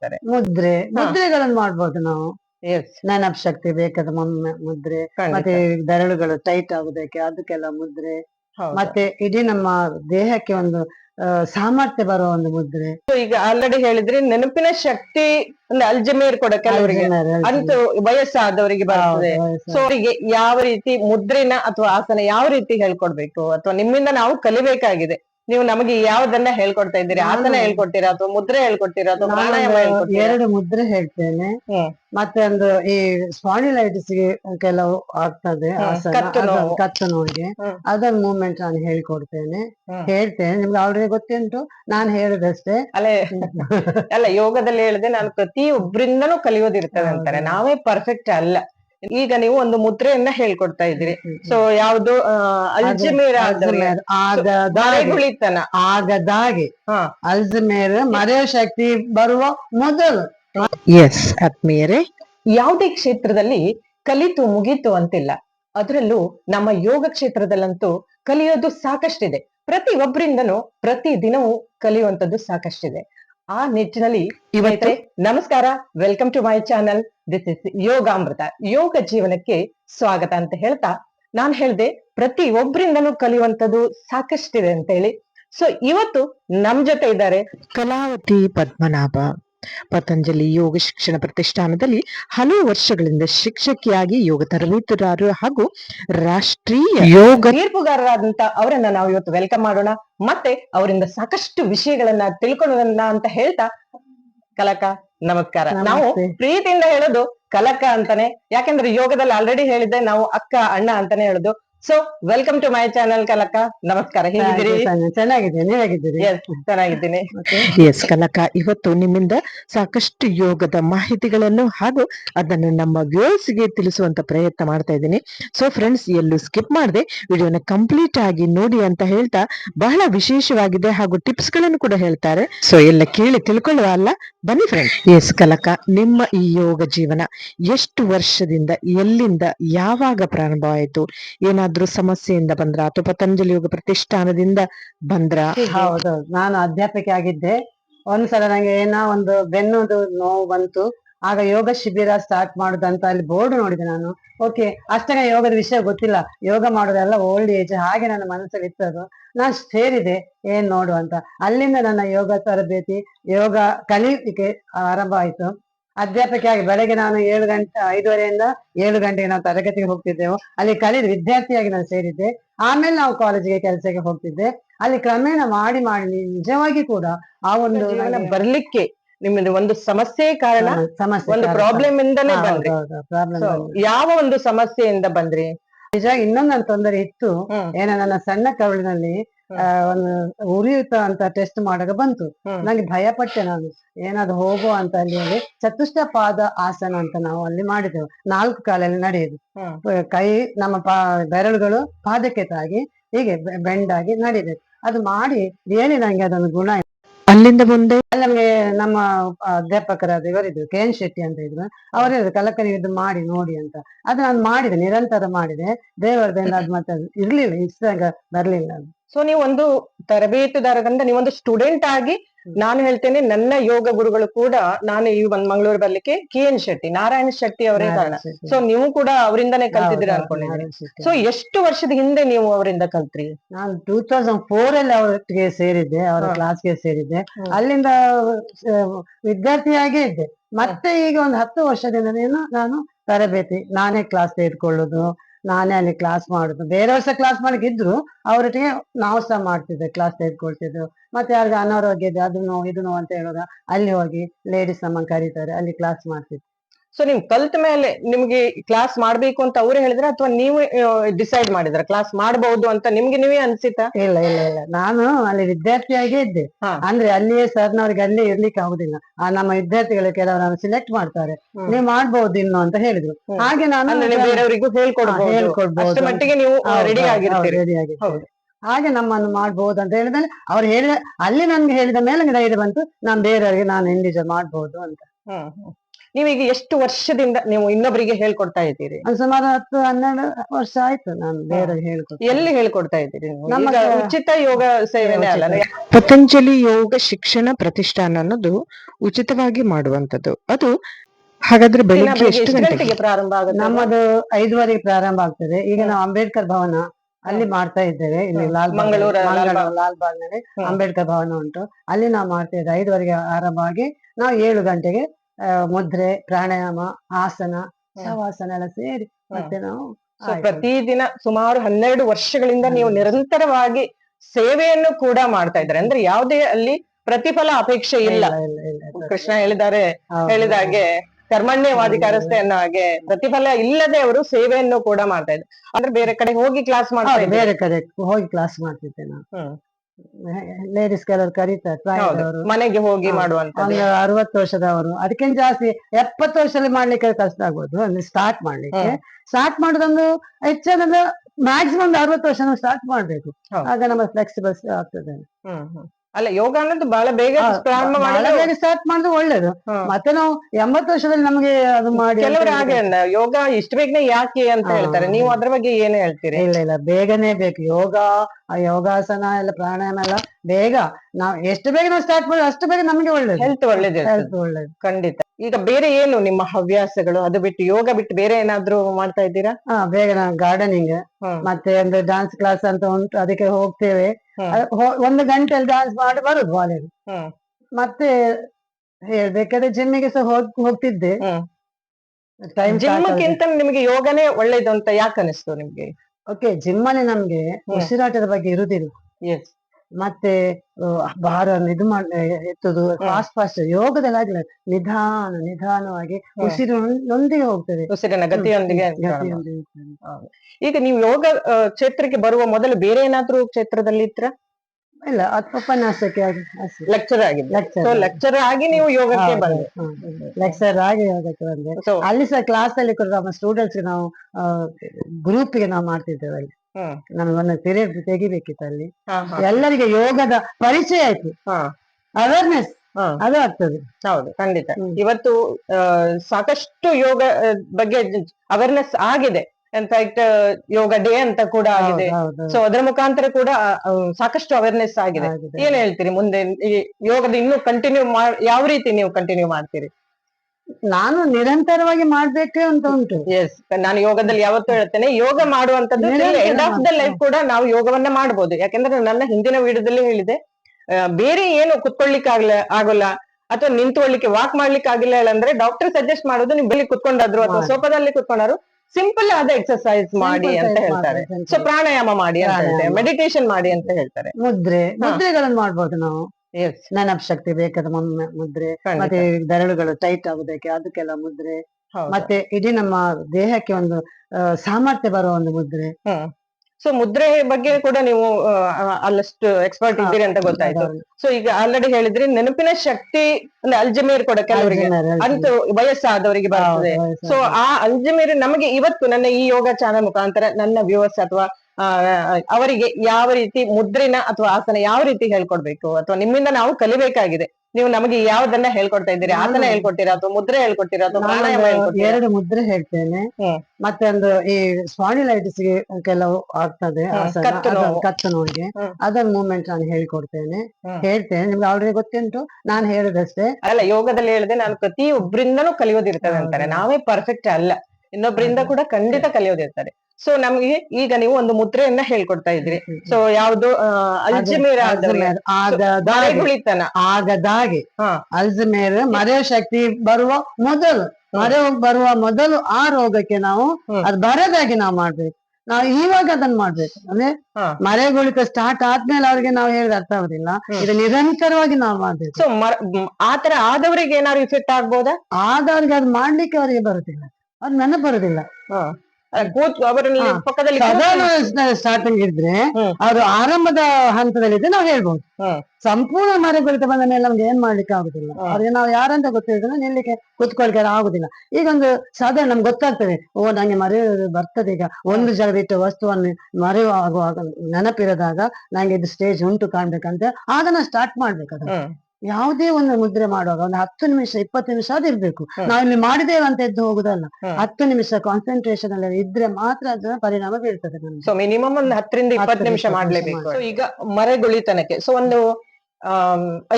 ಹೇಳ್ತಾರೆ ಮುದ್ರೆ. ಮುದ್ರೆಗಳನ್ನು ಮಾಡ್ಬೋದು ನಾವು. ನೆನಪು ಶಕ್ತಿ ಬೇಕಾದ ಮೊಮ್ಮೆ ಮುದ್ರೆ ಮತ್ತೆ ಬೆರಳುಗಳು ಟೈಟ್ ಆಗುದಕ್ಕೆ ಅದಕ್ಕೆಲ್ಲ ಮುದ್ರೆ ಮತ್ತೆ ಇಡೀ ನಮ್ಮ ದೇಹಕ್ಕೆ ಒಂದು ಸಾಮರ್ಥ್ಯ ಬರುವ ಒಂದು ಮುದ್ರೆ. ಈಗ ಆಲ್ರೆಡಿ ಹೇಳಿದ್ರೆ ನೆನಪಿನ ಶಕ್ತಿ ಒಂದು ಅಲ್ಜಮೇರ್ ಕೂಡ ಕೆಲವರಿಗೆ ಅಂತೂ ವಯಸ್ಸಾದವರಿಗೆ ಬರ್ತದೆ. ಸೊ ಅವರಿಗೆ ಯಾವ ರೀತಿ ಮುದ್ರೆನ ಅಥವಾ ಆಸನ ಯಾವ ರೀತಿ ಹೇಳ್ಕೊಡ್ಬೇಕು? ಅಥವಾ ನಿಮ್ಮಿಂದ ನಾವು ಕಲಿಬೇಕಾಗಿದೆ. ನೀವು ನಮಗೆ ಯಾವ್ದನ್ನ ಹೇಳ್ಕೊಡ್ತಾ ಇದ್ದೀರಿ? ಆಸನ ಹೇಳ್ಕೊಡ್ತೀರಾ ಅಥವಾ ಮುದ್ರೆ ಹೇಳ್ಕೊಡ್ತೀರಾ ಅಥವಾ ಪ್ರಾಣಾಯಾಮ ಹೇಳ್ಕೊಡ್ತೀರಾ? ಎರಡು ಮುದ್ರೆ ಹೇಳ್ತೇನೆ. ಮತ್ತೆ ಒಂದು ಈ ಸ್ಪಾಂಡಿಲೈಟಿಸ್ಗೆ ಕೆಲವು ಆಗ್ತದೆ ಆಸನ, ಕತ್ತು ನೋಡಿ. ಕತ್ತು ನೋವಿಗೆ. ಅದನ್ನ ಮೂವ್ಮೆಂಟ್ ನಾನು ಹೇಳ್ಕೊಡ್ತೇನೆ. ಹೇಳ್ತೇನೆ. ನಿಮ್ಗೆ ಆಲ್ರೆಡಿ ಗೊತ್ತುಂಟು. ನಾನು ಹೇಳುದಷ್ಟೇ. ಅಲ್ಲೇ ಅಲ್ಲ ಯೋಗದಲ್ಲಿ ಹೇಳಿದೆ ನಾನು ಪ್ರತಿಯೊಬ್ಬರಿಂದನೂ ಕಲಿಯೋದಿರ್ತದೆ ಅಂತಾರೆ. ನಾವೇ ಪರ್ಫೆಕ್ಟ್ ಅಲ್ಲ. ಈಗ ನೀವು ಒಂದು ಮುದ್ರೆಯನ್ನ ಹೇಳ್ಕೊಡ್ತಾ ಇದ್ದೀರಿ. ಸೊ ಯಾವ್ದು ಅಲ್ಜಮೇರ ಅಲ್ಝಮೈರ್ ಆಗದಾಗೆ. ಮರೆಗುಳಿತನ ಮರೆಯ ಶಕ್ತಿ ಬರುವ ಮೊದಲು. ಎಸ್ ಆತ್ಮೀಯರೇ ಯಾವುದೇ ಕ್ಷೇತ್ರದಲ್ಲಿ ಕಲಿತು ಮುಗೀತು ಅಂತಿಲ್ಲ. ಅದರಲ್ಲೂ ನಮ್ಮ ಯೋಗ ಕ್ಷೇತ್ರದಲ್ಲಂತೂ ಕಲಿಯೋದು ಸಾಕಷ್ಟಿದೆ. ಪ್ರತಿ ಒಬ್ಬರಿಂದನೂ ಪ್ರತಿ ದಿನವೂ ಕಲಿಯುವಂತದ್ದು ಸಾಕಷ್ಟಿದೆ. ಆ ನಿಟ್ಟಿನಲ್ಲಿ ಇವತ್ತೇ ನಮಸ್ಕಾರ. Welcome to my channel this is Yogamrita. ಯೋಗ ಜೀವನಕ್ಕೆ ಸ್ವಾಗತ ಅಂತ ಹೇಳ್ತಾ ನಾನ್ ಹೇಳ್ದೆ ಪ್ರತಿ ಒಬ್ಬರಿಂದನೂ ಕಲಿಯುವಂತದ್ದು ಸಾಕಷ್ಟಿದೆ ಅಂತ ಹೇಳಿ. ಸೊ ಇವತ್ತು ನಮ್ ಜೊತೆ ಇದ್ದಾರೆ ಕಲಾವತಿ ಪದ್ಮನಾಭ. ಪತಂಜಲಿ ಯೋಗ ಶಿಕ್ಷಣ ಪ್ರತಿಷ್ಠಾನದಲ್ಲಿ ಹಲವು ವರ್ಷಗಳಿಂದ ಶಿಕ್ಷಕಿಯಾಗಿ ಯೋಗ ತರಬೇತುದಾರರು ಹಾಗೂ ರಾಷ್ಟ್ರೀಯ ಯೋಗ ತೀರ್ಪುಗಾರರಾದಂತ ಅವರನ್ನ ನಾವು ಇವತ್ತು ವೆಲ್ಕಮ್ ಮಾಡೋಣ. ಮತ್ತೆ ಅವರಿಂದ ಸಾಕಷ್ಟು ವಿಷಯಗಳನ್ನ ತಿಳ್ಕೊಳ್ಳೋಣ ಅಂತ ಹೇಳ್ತಾ ಕಲಕ ನಮಸ್ಕಾರ. ನಾವು ಪ್ರೀತಿಯಿಂದ ಹೇಳೋದು ಕಲಕ ಅಂತಾನೆ. ಯಾಕಂದ್ರೆ ಯೋಗದಲ್ಲಿ ಆಲ್ರೆಡಿ ಹೇಳಿದ್ದೆ ನಾವು ಅಕ್ಕ ಅಣ್ಣ ಅಂತಾನೆ ಹೇಳೋದು. So welcome to my channel ಕಲಕ ನಮಸ್ಕಾರ ಹೇಗಿದ್ದೀರಿ? ಚೆನ್ನಾಗಿದ್ದೀನಿ. ಹೇಗಿದ್ದೀರಿ? ಚೆನ್ನಾಗಿದ್ದೀನಿ. ಎಸ್ ಕಲಕ ಇವತ್ತು ನಿಮ್ಮಿಂದ ಸಾಕಷ್ಟು ಯೋಗದ ಮಾಹಿತಿಗಳನ್ನು ಹಾಗೂ ಅದನ್ನು ನಮ್ಮ ವ್ಯೂವರ್ಸ್ಗೆ ತಿಳಿಸುವಂತ ಪ್ರಯತ್ನ ಮಾಡ್ತಾ ಇದ್ದೀನಿ. ಸೊ ಫ್ರೆಂಡ್ಸ್ ಎಲ್ಲೂ ಸ್ಕಿಪ್ ಮಾಡದೆ. ವಿಡಿಯೋನ ಕಂಪ್ಲೀಟ್ ಆಗಿ ನೋಡಿ ಅಂತ ಹೇಳ್ತಾ ಬಹಳ ವಿಶೇಷವಾಗಿದೆ ಹಾಗೂ ಟಿಪ್ಸ್ಗಳನ್ನು ಕೂಡ ಹೇಳ್ತಾರೆ. ಸೊ ಎಲ್ಲ ಕೇಳಿ ತಿಳ್ಕೊಳ್ಳುವ ಅಲ್ಲ? ಬನ್ನಿ ಫ್ರೆಂಡ್ಸ್ ಎಸ್ ಕಲಕ ನಿಮ್ಮ ಈ ಯೋಗ ಜೀವನ ಎಷ್ಟು ವರ್ಷದಿಂದ ಎಲ್ಲಿಂದ ಯಾವಾಗ ಪ್ರಾರಂಭವಾಯಿತು ಏನಾದ್ರೂ ಸಮಸ್ಯೆಯಿಂದ ಬಂದ್ರ? ಅಥವಾ ಪತಂಜಲಿ ಯೋಗ ಪ್ರತಿಷ್ಠಾನದಿಂದ ಬಂದ್ರ? ಹೌದೌದು ನಾನು ಅಧ್ಯಾಪಕಿ ಆಗಿದ್ದೆ. ಒಂದ್ಸಲ ನಂಗೆ ಏನೋ ಒಂದು ಬೆನ್ನುದು ನೋವು ಬಂತು. ಆಗ ಯೋಗ ಶಿಬಿರ ಸ್ಟಾರ್ಟ್ ಮಾಡುದಂತ ಅಲ್ಲಿ ಬೋರ್ಡ್ ನೋಡಿದೆ ನಾನು. ಓಕೆ ಅಷ್ಟೇ ಯೋಗದ ವಿಷಯ ಗೊತ್ತಿಲ್ಲ. ಯೋಗ ಮಾಡೋದೆಲ್ಲ ಓಲ್ಡ್ ಏಜ್ ಹಾಗೆ ನನ್ನ ಮನಸ್ಸಲ್ಲಿ ಇತ್ತದು. ನಾನು ಸೇರಿದೆ ಏನ್ ನೋಡು ಅಂತ. ಅಲ್ಲಿಂದ ನನ್ನ ಯೋಗ ತರಬೇತಿ ಯೋಗ ಕಲಿಲಿಕ್ಕೆ ಆರಂಭ ಆಯ್ತು. ಅಧ್ಯಾಪಕಿಯಾಗಿ ಬೆಳಗ್ಗೆ ನಾನು ಏಳು ಗಂಟೆ ಐದುವರೆಯಿಂದ ಏಳು ಗಂಟೆಗೆ ನಾವು ತರಗತಿಗೆ ಹೋಗ್ತಿದ್ದೆವು. ಅಲ್ಲಿ ಕಲಿದ ವಿದ್ಯಾರ್ಥಿಯಾಗಿ ನಾನು ಸೇರಿದ್ದೆ. ಆಮೇಲೆ ನಾವು ಕಾಲೇಜಿಗೆ ಕೆಲಸಕ್ಕೆ ಹೋಗ್ತಿದ್ದೆ. ಅಲ್ಲಿ ಕ್ರಮೇಣ ಮಾಡಿ ಮಾಡಿ ನಿಜವಾಗಿ ಕೂಡ ಆ ಒಂದು ಬರ್ಲಿಕ್ಕೆ ನಿಮ್ಮದು ಒಂದು ಸಮಸ್ಯೆ ಕಾರಣ ಸಮಸ್ಯೆ ಒಂದು ಪ್ರಾಬ್ಲಮ್ ಇಂದಲೇ ಬಂದ್ರಿ. ಯಾವ ಒಂದು ಸಮಸ್ಯೆಯಿಂದ ಬಂದ್ರಿ? ನಿಜ ಇನ್ನೊಂದು ನನ್ನ ತೊಂದರೆ ಇತ್ತು. ಏನೋ ನನ್ನ ಸಣ್ಣ ಕವಳಿನಲ್ಲಿ ಒಂದು ಉರಿಯುತ್ತ ಅಂತ ಟೆಸ್ಟ್ ಮಾಡಾಗ ಬಂತು. ನಂಗೆ ಭಯ ಪಟ್ಟೆ ನಾನು. ಏನಾದ್ರು ಹೋಗೋ ಅಂತ ಅಲ್ಲಿ ಹೇಳಿ ಚತುಷ್ಟ ಪಾದ ಆಸನ ಅಂತ ನಾವು ಅಲ್ಲಿ ಮಾಡಿದೆವು. ನಾಲ್ಕು ಕಾಲಲ್ಲಿ ನಡೆಯುದು. ಕೈ ನಮ್ಮ ಪಾ ಬೆರಳುಗಳು ಪಾದಕ್ಕೆ ತಾಗಿ ಹೀಗೆ ಬೆಂಡಾಗಿ ನಡಿಬೇಕು. ಅದು ಮಾಡಿ ಏನೇ ನಂಗೆ ಅದೊಂದು ಗುಣ. ಅಲ್ಲಿಂದ ಮುಂದೆ? ನಮಗೆ ನಮ್ಮ ಅಧ್ಯಾಪಕರಾದ ಇವರಿದ್ರು ಕೆ ಎನ್ ಶೆಟ್ಟಿ ಅಂತ ಇದ್ರು. ಅವರಿದ್ರು ಕಲಕರಿ ಇದು ಮಾಡಿ ನೋಡಿ ಅಂತ. ಅದು ನಾನು ಮಾಡಿದೆ ನಿರಂತರ ಮಾಡಿದೆ. ದೇವರದಿಂದ ಅದು ಮತ್ತೆ ಇರ್ಲಿಲ್ಲ ಇಷ್ಟಾಗ ಬರ್ಲಿಲ್ಲ ಅದು. ಸೊ ನೀವು ಒಂದು ತರಬೇತುದಾರರಿಂದ ನೀವೊಂದು ಸ್ಟೂಡೆಂಟ್ ಆಗಿ ನಾನು ಹೇಳ್ತೇನೆ ನನ್ನ ಯೋಗ ಗುರುಗಳು ಕೂಡ ನಾನು ಈ ಒಂದ್ ಮಂಗಳೂರು ಬರ್ಲಿಕ್ಕೆ ಕೆ ಎನ್ ಶೆಟ್ಟಿ ನಾರಾಯಣ ಶೆಟ್ಟಿ ಅವರೇ ಕಾರಣ. ಸೊ ನೀವು ಕೂಡ ಅವರಿಂದಾನೇ ಕಲ್ತಿದ್ದೀರಾ ಅನ್ಕೊಂಡಿದ್ದೀನಿ. ಸೊ ಎಷ್ಟು ವರ್ಷದ ಹಿಂದೆ ನೀವು ಅವರಿಂದ ಕಲ್ತ್ರಿ? ನಾನು ಟೂ ತೌಸಂಡ್ ಫೋರ್ ಅಲ್ಲಿ ಅವರೊಟ್ಟಿಗೆ ಸೇರಿದ್ದೆ ಅವರ. ಕ್ಲಾಸ್ಗೆ ಸೇರಿದ್ದೆ. ಅಲ್ಲಿಂದ ವಿದ್ಯಾರ್ಥಿಯಾಗೇ ಇದ್ದೆ. ಮತ್ತೆ ಈಗ ಒಂದು ಹತ್ತು ವರ್ಷದಿಂದ ನಾನು ತರಬೇತಿ ನಾನೇ ಕ್ಲಾಸ್ ತೆಗೆದುಕೊಳ್ಳುದು ನಾನೇ ಅಲ್ಲಿ ಕ್ಲಾಸ್ ಮಾಡುದು. ಬೇರೆಯವ್ರ ಸಹ ಕ್ಲಾಸ್ ಮಾಡಿದ್ರು ಅವರೊಟ್ಟಿಗೆ ನಾವು ಸಹ ಮಾಡ್ತಿದ್ದೆ ಕ್ಲಾಸ್ ತೆಗೆದುಕೊಳ್ತಿದ್ರು ಮತ್ತೆ ಯಾರಿಗೆ ಅನಾರೋಗ್ಯ ಇದೆ, ಅದು ನೋವು, ಇದು ನೋವು ಅಂತ ಹೇಳುವಾಗ ಅಲ್ಲಿ ಹೋಗಿ ಲೇಡೀಸ್ ನಮ್ಮ ಕರೀತಾರೆ, ಅಲ್ಲಿ ಕ್ಲಾಸ್ ಮಾಡ್ತಿದ್ದೆ ಸೊ ನೀವು ಕಲ್ತ ಮೇಲೆ ನಿಮ್ಗೆ ಕ್ಲಾಸ್ ಮಾಡ್ಬೇಕು ಅಂತ ಅವ್ರು ಹೇಳಿದ್ರೆ ಅಥವಾ ನೀವು ಡಿಸೈಡ್ ಮಾಡಿದ್ರ? ಕ್ಲಾಸ್ ಮಾಡಬಹುದು ಅಂತ ನಿಮ್ಗೆ ನೀವೇ ಅನ್ಸಿತಾ ಇಲ್ಲ ಇಲ್ಲ ಇಲ್ಲ. ನಾನು ಅಲ್ಲಿ ವಿದ್ಯಾರ್ಥಿಯಾಗೇ ಇದ್ದೆ. ಅಂದ್ರೆ ಅಲ್ಲಿಯೇ ಸರ್ನವ್ರಿಗೆ ಅಲ್ಲೇ ಇರ್ಲಿಕ್ಕೆ ಆಗುದಿಲ್ಲ. ಆ ನಮ್ಮ ವಿದ್ಯಾರ್ಥಿಗಳು ಕೆಲವರನ್ನು ಸಿಲೆಕ್ಟ್ ಮಾಡ್ತಾರೆ. ನೀವ್ ಮಾಡ್ಬೋದು ಇನ್ನು ಅಂತ ಹೇಳಿದ್ರು. ಹಾಗೆ ನಾನು ಬೇರೆಯವರಿಗೂ ಹೇಳ್ಕೊಡ್ಬಹುದು ಮಟ್ಟಿಗೆ ನೀವು ರೆಡಿ ಆಗಿರ್ತೀರಿ. ರೆಡಿ ಆಗಿರ್ತೀರಿ. ಹಾಗೆ ನಮ್ಮನ್ನು ಮಾಡಬಹುದು ಅಂತ ಹೇಳಿದ್ರೆ ಅವ್ರು ಹೇಳಿದ ಅಲ್ಲಿ ನನ್ಗೆ ಹೇಳಿದ ಮೇಲೆ ಧೈರ್ಯ ಬಂತು. ನಾನು ಬೇರೆಯವರಿಗೆ ನಾನು ಇಂಡಿವಿಜುವಲ್ ಮಾಡಬಹುದು ಅಂತ. ನೀವೀಗ ಎಷ್ಟು ವರ್ಷದಿಂದ ನೀವು ಇನ್ನೊಬ್ಬರಿಗೆ ಹೇಳ್ಕೊಡ್ತಾ ಇದ್ದೀರಿ? ಒಂದ್ ಸುಮಾರು ಹತ್ತು ಹನ್ನೆರಡು ವರ್ಷ ಆಯ್ತು ನಾನು ಬೇರೆ ಹೇಳ್ಕೊಡ್ತೀನಿ ಎಲ್ಲಿ ಹೇಳ್ಕೊಡ್ತಾ ಇದ್ದೀರಿ ನೀವು? ನಮ್ಮ ಈಗ ಉಚಿತ ಯೋಗ ಸೇವೆನೇ ಅಲ್ಲ ಪತಂಜಲಿ ಯೋಗ ಶಿಕ್ಷಣ ಪ್ರತಿಷ್ಠಾನ ಅನ್ನೋದು ಉಚಿತವಾಗಿ ಮಾಡುವಂತದ್ದು ಅದು ಹಾಗಾದ್ರೆ ದಿನ ಬೆಳಿಗ್ಗೆ ಬೆಳಿಗ್ಗೆ ಎಷ್ಟು ಎಷ್ಟು ಗಂಟೆಗೆ? ಗಂಟೆಗೆ ಪ್ರಾರಂಭ ಆಗುತ್ತೆ? ನಮ್ಮದು ಐದುವರೆಗೆ ಪ್ರಾರಂಭ ಆಗ್ತದೆ. ಈಗ ನಾವು ಅಂಬೇಡ್ಕರ್ ಭವನ ಅಲ್ಲಿ ಮಾಡ್ತಾ ಇದ್ದೇವೆ. ಇಲ್ಲಿ. ಲಾಲ್ ಮಂಗಳೂರ ಲಾಲ್ ಬಾಗ್. ಲಾಲ್ ಬಾಗ್ನಲ್ಲಿ ಹ್ಮ್. ಅಂಬೇಡ್ಕರ್ ಭವನ ಉಂಟು. ಅಲ್ಲಿ ನಾವು ಮಾಡ್ತಾ ಇದ್ದೇವೆ. ಐದುವರೆಗೆ ಆರಂಭ ಆಗಿ ನಾವು ಏಳು ಗಂಟೆಗೆ ಮುದ್ರೆ ಪ್ರಾಣಾಯಾಮ ಆಸನ ಶವಾಸನ ಎಲ್ಲ ಸೇರಿ ಮತ್ತೆ ನಾವು ಪ್ರತಿದಿನ ಸುಮಾರು ಹನ್ನೆರಡು ವರ್ಷಗಳಿಂದ ನೀವು ನಿರಂತರವಾಗಿ ಸೇವೆಯನ್ನು ಕೂಡ ಮಾಡ್ತಾ ಇದ್ದಾರೆ. ಅಂದ್ರೆ ಯಾವುದೇ ಅಲ್ಲಿ ಪ್ರತಿಫಲ ಅಪೇಕ್ಷೆ ಇಲ್ಲ. ಕೃಷ್ಣ ಹೇಳಿದ್ದಾರೆ ಹೇಳಿದಾಗೆ ಹೇಳಿದ ಹಾಗೆ ಕರ್ಮಣ್ಯವಾಧಿಕಾರಸ್ಥೆ ಅನ್ನೋ ಹಾಗೆ ಪ್ರತಿಫಲ ಇಲ್ಲದೆ ಅವರು ಸೇವೆಯನ್ನು ಕೂಡ ಮಾಡ್ತಾ ಇದ್ದಾರೆ. ಅಂದ್ರೆ ಬೇರೆ ಕಡೆ ಹೋಗಿ ಕ್ಲಾಸ್ ಮಾಡ್ತಾ ಹೌದು, ಬೇರೆ ಕಡೆ ಹೋಗಿ ಕ್ಲಾಸ್ ಮಾಡ್ತಿದ್ದೆ ನಾನು. ಲೇಡೀಸ್ ಕೆಲವರು ಕರೀತಾರೆ ಪ್ರಾಯದವರು. ಮನೆಗೆ ಹೋಗಿ ಮಾಡುವಂತ ಒಂದು ಅರವತ್ತು ವರ್ಷದವರು. ಅದಕ್ಕಿಂತ ಜಾಸ್ತಿ ಎಪ್ಪತ್ತು ವರ್ಷದಲ್ಲಿ ಮಾಡ್ಲಿಕ್ಕೆ ಕಷ್ಟ ಆಗ್ಬೋದು ಅಂದ್ರೆ ಸ್ಟಾರ್ಟ್ ಮಾಡ್ಲಿಕ್ಕೆ. ಸ್ಟಾರ್ಟ್ ಮಾಡೋದೊಂದು ಹೆಚ್ಚಾದ ಮ್ಯಾಕ್ಸಿಮಮ್ ಅರವತ್ತು ವರ್ಷ ಸ್ಟಾರ್ಟ್ ಮಾಡ್ಬೇಕು. ಆಗ ನಮ್ಮ ಫ್ಲೆಕ್ಸಿಬಲ್ ಆಗ್ತದೆ. ಅಲ್ಲ ಯೋಗ ಅನ್ನೋದು ಬಹಳ ಬೇಗ ಪ್ರಾರಂಭ ಮಾಡಿದ್ರೆ ಸ್ಟಾರ್ಟ್ ಮಾಡಿದ್ರೆ ಒಳ್ಳೇದು. ಮತ್ತೆ ನಾವು ಎಂಬತ್ತು ವರ್ಷದಲ್ಲಿ ನಮಗೆ ಅದು ಮಾಡಿ ಕೆಲವರು ಹಾಗೆ ಯೋಗ ಇಷ್ಟು ಬೇಗನೆ ಯಾಕೆ ಅಂತ ಹೇಳ್ತಾರೆ. ನೀವು ಅದ್ರ ಬಗ್ಗೆ ಏನ್ ಹೇಳ್ತೀರಿ? ಇಲ್ಲ ಇಲ್ಲ ಬೇಗನೆ ಬೇಕು. ಯೋಗ ಆ ಯೋಗಾಸನ ಎಲ್ಲ ಪ್ರಾಣಾಯಾಮ ಎಲ್ಲ ಬೇಗ. ನಾವು ಎಷ್ಟು ಬೇಗ ನಾವು ಸ್ಟಾರ್ಟ್ ಮಾಡಿ ಅಷ್ಟು ಬೇಗ ನಮಗೆ ಒಳ್ಳೇದು. ಹೆಲ್ತ್ ಒಳ್ಳೇದು ಹೆಲ್ತ್ ಒಳ್ಳೇದು. ಖಂಡಿತ. ಈಗ ಬೇರೆ ಏನು ನಿಮ್ಮ ಹವ್ಯಾಸಗಳು? ಅದು ಬಿಟ್ಟು ಯೋಗ ಬಿಟ್ಟು ಬೇರೆ ಏನಾದ್ರೂ ಮಾಡ್ತಾ ಇದ್ದೀರಾ? ಹಾ ಬೇಗ ಗಾರ್ಡನಿಂಗ್ ಮತ್ತೆ ಒಂದು ಡಾನ್ಸ್ ಕ್ಲಾಸ್ ಅಂತ ಉಂಟು ಅದಕ್ಕೆ ಹೋಗ್ತೇವೆ. ಹೋ- ಒಂದು ಗಂಟೆಯಲ್ಲಿ ಡಾನ್ಸ್ ಮಾಡಿ ಬರುದು ಹ್ಮ್. ಮತ್ತೆ ಹೇಳ್ಬೇಕಾದ್ರೆ ಜಿಮ್ಮಿಗೆ ಸಹ ಹೋಗ್ ಹೋಗ್ತಿದ್ದೆ. ಹ್ಮ್. ಟೈಮ್ ಜಿಮ್ಗಿಂತ ನಿಮಗೆ ಯೋಗನೇ ಒಳ್ಳೇದು ಅಂತ ಯಾಕೆ ಅನಿಸ್ತು ನಿಮ್ಗೆ? ಓಕೆ ಜಿಮ್ ಅಲ್ಲಿ ನಮ್ಗೆ ಉಸಿರಾಟದ ಬಗ್ಗೆ ಇರುದಿಲ್ಲ. ಎಸ್ ಮತ್ತೆ ಭಾರ ಇದು ಮಾಡ ಎತ್ತುದು ಫಾಸ್ಟ್ ಫಾಸ್ಟ್ ಯೋಗದಲ್ಲಿ ಆಗಿಲ್ಲ ನಿಧಾನ ನಿಧಾನವಾಗಿ. ಉಸಿರು ನೊಂದಿಗೆ ಹೋಗ್ತದೆ. ಉಸಿರಿನ ಗತಿಯೊಂದಿಗೆ. ಈಗ ನೀವು ಯೋಗ ಕ್ಷೇತ್ರಕ್ಕೆ ಬರುವ ಮೊದಲು ಬೇರೆ ಏನಾದ್ರೂ ಕ್ಷೇತ್ರದಲ್ಲಿ ಇತ್ರ ಇಲ್ಲ ಅದು ಉಪನ್ಯಾಸಕ್ಕೆ. ಲೆಕ್ಚರ್ ಆಗಿ. ಲೆಕ್ಚರ್ ಆಗಿ. ನೀವು ಯೋಗಕ್ಕೆ ಬಂದೆ. ಬಂದ್ರಿ ಲೆಕ್ಚರ್ ಆಗಿ ಯೋಗಕ್ಕೆ ಬಂದೆ. ಅಲ್ಲಿ ಸಹ ಕ್ಲಾಸ್ ಅಲ್ಲಿ ಕೂಡ ನಮ್ಮ ಸ್ಟೂಡೆಂಟ್ಸ್ ನಾವು ಗ್ರೂಪ್ಗೆ ನಾವು ಮಾಡ್ತಿದ್ದೇವೆ ಅಲ್ಲಿ. ಹ್ಮ್ ಪಿರಿಯಡ್ ತೆಗಿಬೇಕಿತ್ತು ಅಲ್ಲಿ. ಎಲ್ಲರಿಗೆ ಯೋಗದ ಪರಿಚಯ ಆಯ್ತು. ಹಾ, ಅವೇರ್ನೆಸ್. ಅದು ಆಗ್ತದೆ. ಹೌದು ಖಂಡಿತ. ಇವತ್ತು ಸಾಕಷ್ಟು ಯೋಗ ಬಗ್ಗೆ ಅವೇರ್ನೆಸ್ ಆಗಿದೆ. ಇನ್ಫ್ಯಾಕ್ಟ್ ಯೋಗ ಡೇ ಅಂತ ಕೂಡ ಆಗಿದೆ. ಸೊ ಅದರ ಮುಖಾಂತರ ಕೂಡ ಸಾಕಷ್ಟು ಅವೇರ್ನೆಸ್ ಆಗಿದೆ. ಏನ್ ಹೇಳ್ತೀರಿ ಮುಂದೆ? ಯೋಗದ ಇನ್ನು ಕಂಟಿನ್ಯೂ ಯಾವ ರೀತಿ ನೀವು ಕಂಟಿನ್ಯೂ ಮಾಡ್ತೀರಿ? ನಾನು ನಿರಂತರವಾಗಿ ಮಾಡ್ಬೇಕೆ ಅಂತ ಉಂಟು. ಎಸ್ ನಾನು ಯೋಗದಲ್ಲಿ ಯಾವತ್ತೂ ಹೇಳ್ತೇನೆ ಯೋಗ ಮಾಡುವಂತದ್ದು ಎಂಡ್ ಆಫ್ ದ ಲೈಫ್ ಕೂಡ ನಾವು ಯೋಗವನ್ನ ಮಾಡಬಹುದು ಯಾಕಂದ್ರೆ ನನ್ನ ಹಿಂದಿನ ವಿಡಿಯೋದಲ್ಲಿ ಹೇಳಿದೆ ಬೇರೆ ಏನು ಕುತ್ಕೊಳ್ಳಿಕ್ಕೆ ಆಗ್ಲ ಆಗೋಲ್ಲ ಅಥವಾ ನಿಂತ್ಕೊಳ್ಳಿಕ್ಕೆ ವಾಕ್ ಮಾಡ್ಲಿಕ್ಕೆ ಆಗಿಲ್ಲ ಅಂದ್ರೆ ಡಾಕ್ಟರ್ ಸಜೆಸ್ಟ್ ಮಾಡೋದು ನೀವು ಬೆಳಿ ಕುತ್ಕೊಂಡಾದ್ರು ಅಥವಾ. ಸೋಫಾದಲ್ಲಿ ಕುತ್ಕೊಂಡಾರು ಸಿಂಪಲ್ ಆದ ಎಕ್ಸರ್ಸೈಸ್ ಮಾಡಿ ಅಂತ ಹೇಳ್ತಾರೆ. ಸೊ ಪ್ರಾಣಾಯಾಮ ಮಾಡಿ ಅಂತ ಹೇಳ್ತಾರೆ. ಮೆಡಿಟೇಷನ್ ಮಾಡಿ ಅಂತ ಹೇಳ್ತಾರೆ. ಮುದ್ರೆ ಮುದ್ರೆಗಳನ್ನು ಮಾಡ್ಬೋದು ನಾವು. ನೆನಪು ಶಕ್ತಿ ಬೇಕಾದ ಮುದ್ರೆ ಮತ್ತೆ ಬೆರಳುಗಳು ಟೈಟ್ ಆಗುದಕ್ಕೆ ಅದಕ್ಕೆಲ್ಲ ಮುದ್ರೆ ಮತ್ತೆ ಇಡೀ ನಮ್ಮ ದೇಹಕ್ಕೆ ಒಂದು ಸಾಮರ್ಥ್ಯ ಬರುವ ಒಂದು ಮುದ್ರೆ. ಸೊ ಮುದ್ರೆ ಬಗ್ಗೆ ಕೂಡ ನೀವು ಅಲ್ಲಷ್ಟು ಎಕ್ಸ್ಪರ್ಟ್ ಇದ್ದೀರಿ ಅಂತ ಗೊತ್ತಾಯ್ತು. ಸೊ ಈಗ ಆಲ್ರೆಡಿ ಹೇಳಿದ್ರಿ ನೆನಪಿನ ಶಕ್ತಿ ಅಂದ್ರೆ ಅಲ್ಜಮೀರ್ ಕೂಡ ಕೆಲವರಿಗೆ ಅಂತೂ ವಯಸ್ಸಾದವರಿಗೆ ಬರ್ತದೆ. ಸೊ ಆ ಅಲ್ಜಮೀರ್ ನಮಗೆ ಇವತ್ತು ನನ್ನ ಈ ಯೋಗ ಚಾನಲ್ ಮುಖಾಂತರ ನನ್ನ ವ್ಯೂವರ್ಸ್ ಅಥವಾ ಅವರಿಗೆ ಯಾವ ರೀತಿ ಮುದ್ರಿನ ಅಥವಾ ಆಸನ ಯಾವ ರೀತಿ ಹೇಳ್ಕೊಡ್ಬೇಕು? ಅಥವಾ ನಿಮ್ಮಿಂದ ನಾವು ಕಲಿಬೇಕಾಗಿದೆ. ನೀವು ನಮಗೆ ಯಾವ್ದನ್ನ ಹೇಳ್ಕೊಡ್ತಾ ಇದ್ದೀರಿ? ಆಸನ ಹೇಳ್ಕೊಡ್ತೀರಾ ಅಥವಾ ಮುದ್ರೆ ಹೇಳ್ಕೊಡ್ತೀರಾ ಅಥವಾ ಪ್ರಾಣಾಯಾಮ ಎರಡು ಮುದ್ರೆ ಹೇಳ್ತೇನೆ. ಮತ್ತೆ ಒಂದು ಈ ಸ್ಪಾಂಡಿಲೈಟಿಸ್ಗೆ ಕೆಲವು ಆಗ್ತದೆ ಕತ್ತು ನೋವಿಗೆ. ಅದರ ಮೂವ್ಮೆಂಟ್ ನಾನು ಹೇಳ್ಕೊಡ್ತೇನೆ. ಹೇಳ್ತೇನೆ. ನಿಮ್ಗೆ ಆಲ್ರೆಡಿ ಗೊತ್ತಿಂಟು? ನಾನು ಹೇಳಿದಷ್ಟೇ. ಅಲ್ಲ ಯೋಗದಲ್ಲಿ ಹೇಳಿದೆ ನಾನು ಪ್ರತಿಯೊಬ್ಬರಿಂದನೂ ಕಲಿಯೋದಿರ್ತದೆ ಅಂತಾರೆ. ನಾವೇ ಪರ್ಫೆಕ್ಟ್ ಅಲ್ಲ. ಇನ್ನೊಬ್ಬರಿಂದ ಕೂಡ ಖಂಡಿತ ಕಲಿಯೋದಿರ್ತಾರೆ ಸೊ ನಮ್ಗೆ ಈಗ ನೀವು ಒಂದು ಮುದ್ರೆಯನ್ನ ಹೇಳ್ಕೊಡ್ತಾ ಇದ್ರಿ. ಸೊ ಯಾವ್ದು ಅಲ್ಜಮೇರ್ ಆಗದಾಗಿ ಅಲ್ಜಮೇರ್ ಮರೆಯ ಶಕ್ತಿ ಬರುವ ಮೊದಲು ಮರೆ ಬರುವ ಮೊದಲು ಆ ರೋಗಕ್ಕೆ ನಾವು ಅದ್ ಬರದಾಗಿ ನಾವು ಮಾಡ್ಬೇಕು. ನಾವು ಇವಾಗ ಅದನ್ನ ಮಾಡ್ಬೇಕು. ಅಂದ್ರೆ ಮರೆಗುಳಿಕ ಮರೆಗುಳಿತ ಸ್ಟಾರ್ಟ್ ಆದ್ಮೇಲೆ ಅವ್ರಿಗೆ ನಾವು ಹೇಳಿದ ಅರ್ಥ ಆಗುದಿಲ್ಲ. ಇದು ನಿರಂತರವಾಗಿ ನಾವು ಮಾಡ್ಬೇಕು. ಸೊ ಆತರ ಆದವರಿಗೆ ಏನಾದ್ರು ಇಫೆಕ್ಟ್ ಆಗ್ಬೋದಾ? ಆದವ್ರಿಗೆ ಅದ್ ಮಾಡ್ಲಿಕ್ಕೆ ಅವರಿಗೆ ಬರುದಿಲ್ಲ. ಅವ್ರ ನೆನಪು ಬರುದಿಲ್ಲ. ಕೂತ್ ಅವರಲ್ಲಿ ಹಾ. ಪಕ್ಕದಲ್ಲಿ ಸ್ಟಾರ್ಟಿಂಗ್ ಇದ್ರೆ ಅದು ಆರಂಭದ ಹಂತದಲ್ಲಿದ್ರೆ ನಾವು ಹೇಳ್ಬಹುದು ಸಂಪೂರ್ಣ ಮರೆಗುಳಿತ ಬಂದ ಮೇಲೆ ನಮ್ಗೆ ಏನ್ ಮಾಡ್ಲಿಕ್ಕೆ ಆಗುದಿಲ್ಲ. ಅವ್ರಿಗೆ ನಾವು ಯಾರಂತ ಗೊತ್ತಿದ್ರೆ ನಿಲ್ಲಿಕ್ಕೆ ಕುತ್ಕೊಳ್ಕೆ ಆಗುದಿಲ್ಲ. ಈಗ ಒಂದು ಸಾಧಾರಣ ನಮ್ಗೆ ಗೊತ್ತಾಗ್ತದೆ. ಓ ನಂಗೆ ಮರೆಯೋದು ಬರ್ತದೆ ಈಗ. ಒಂದು ಜಾಗದ ವಸ್ತುವನ್ನು ಮರೆಯುವಾಗ ನೆನಪಿರದಾಗ ನಂಗೆ ಇದು ಸ್ಟೇಜ್ ಉಂಟು ಕಾಣ್ಬೇಕಂತ. ಆಗ ನಾವು ಸ್ಟಾರ್ಟ್ ಮಾಡ್ಬೇಕು ಯಾವುದೇ ಒಂದು ಮುದ್ರೆ ಮಾಡುವಾಗ ಒಂದು ಹತ್ತು ನಿಮಿಷ ಇಪ್ಪತ್ತು ನಿಮಿಷ ಅದು ಇರ್ಬೇಕು. ನಾವು ಇಲ್ಲಿ ಮಾಡಿದ್ದೇವೆ ಅಂತ ಎದ್ದು ಹೋಗುದಲ್ಲ. ಹತ್ತು ನಿಮಿಷ ಕಾನ್ಸಂಟ್ರೇಷನ್ ಅಲ್ಲಿ ಇದ್ರೆ ಮಾತ್ರ ಅದರ ಪರಿಣಾಮ ಬೀಳ್ತದೆ ನಮ್ಗೆ ಸೊ ಮಿನಿಮಮ್ ಒಂದು ಹತ್ತರಿಂದ ಇಪ್ಪತ್ತು ನಿಮಿಷ ಮಾಡ್ಲೇಬೇಕು ಈಗ ಮರೆಗುಳಿತನಕ್ಕೆ ಸೊ ಒಂದು